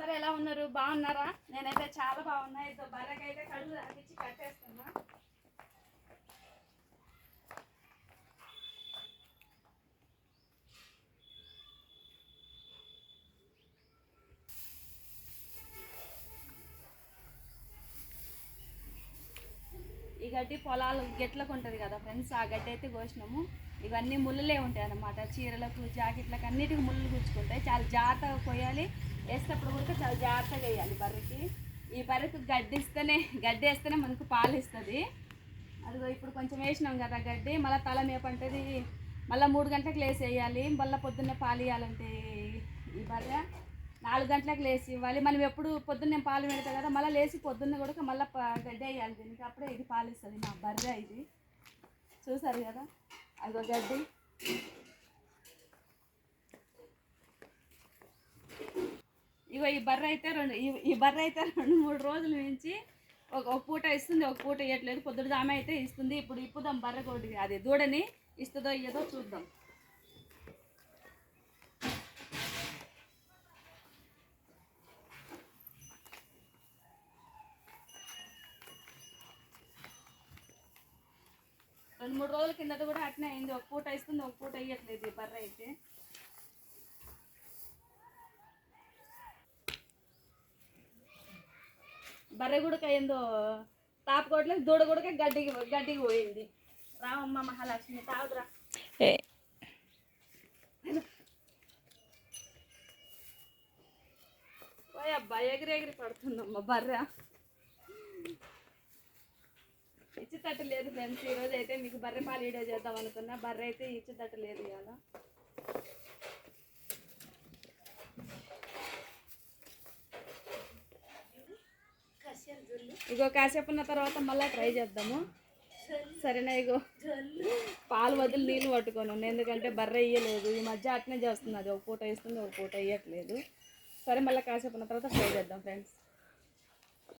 అందరూ ఎలా ఉన్నారు? బాగున్నారా? నేనైతే చాలా బాగున్నా. ఇదో బర్రెకైతే కళ్ళు తాగించి కట్టేస్తున్నా. ఈ గడ్డి పొలాలు గెట్లకు ఉంటుంది కదా ఫ్రెండ్స్ ఆ గడ్డి అయితే కోసినాము. ఇవన్నీ ముళ్ళలే ఉంటాయి అన్నమాట చీరలకు జాకెట్లకు అన్నిటికి ముళ్ళు గుచ్చుకుంటాయి. చాలా జాగ్రత్తగా కొయ్యాలి. వేసేటప్పుడు కూడా చాలా జాగ్రత్తగా వేయాలి బర్రెకి. ఈ బర్రెకి గడ్డి ఇస్తేనే గడ్డి వేస్తేనే మనకు పాలు ఇస్తుంది. అదిగో ఇప్పుడు కొంచెం వేసినాం కదా గడ్డి మళ్ళీ తల మేపంటది మళ్ళీ మూడు గంటలకు లేసి వేయాలి. మళ్ళీ పొద్దున్నే పాలు ఇవ్వాలంటే ఈ బర్రె నాలుగు గంటలకు లేచి ఇవ్వాలి. మనం ఎప్పుడు పొద్దున్నే పాలు పెడతాం కదా మళ్ళీ లేచి పొద్దున్న కూడా మళ్ళీ గడ్డి వేయాలి దీనికి. అప్పుడే ఇది పాలు ఇస్తుంది మా బర్రె ఇది. చూసారు కదా? అదిగో గడ్డి. ఇగో ఈ బర్రె అయితే రెండు ఈ- బర్ర బర్రె అయితే రెండు మూడు రోజుల నుంచి ఒక ఒక పూట ఇస్తుంది ఒక పూట ఇవ్వట్లేదు పొద్దుడు ఆమె అయితే ఇస్తుంది. ఇప్పుడు ఇప్పుదాం బర్రె కోటి అది దూడని ఇస్తుందో ఇయ్యదో చూద్దాం. రెండు మూడు రోజుల కిందట కూడా అట్నే అయింది. ఒక పూట ఇస్తుంది ఒక పూట ఇవ్వట్లేదు ఈ బర్రె అయితే. బర్రె గుడక ఏందో తాపుకోవట్లేదు దూడ గుడక గడ్డికి గడ్డికి పోయింది. రామమ్మ మహాలక్ష్మి పోయి అబ్బా ఎగిరి ఎగిరి పడుతుందమ్మ బర్రె. ఇచ్చేటట్టు లేదు ఫ్రెండ్స్. ఈరోజు అయితే మీకు బర్రె పాలు వీడియో చేద్దాం అనుకున్నా. బర్రె అయితే ఇచ్చేటట్టు లేదు ఇవాళ. ఇగో కాసేపు ఉన్న తర్వాత మళ్ళీ ట్రై చేద్దాము. సరేనా ఇగో? పాలు వదిలి నీళ్ళు పట్టుకొని ఉన్నాయి ఎందుకంటే బర్రె ఇయ్యలేదు. ఈ మధ్య అట్నే చేస్తుంది అది. ఒక పూట వేస్తుంది ఒక పూట వేయట్లేదు సరే మళ్ళీ కాసేపు ఉన్న తర్వాత ట్రై చేద్దాం ఫ్రెండ్స్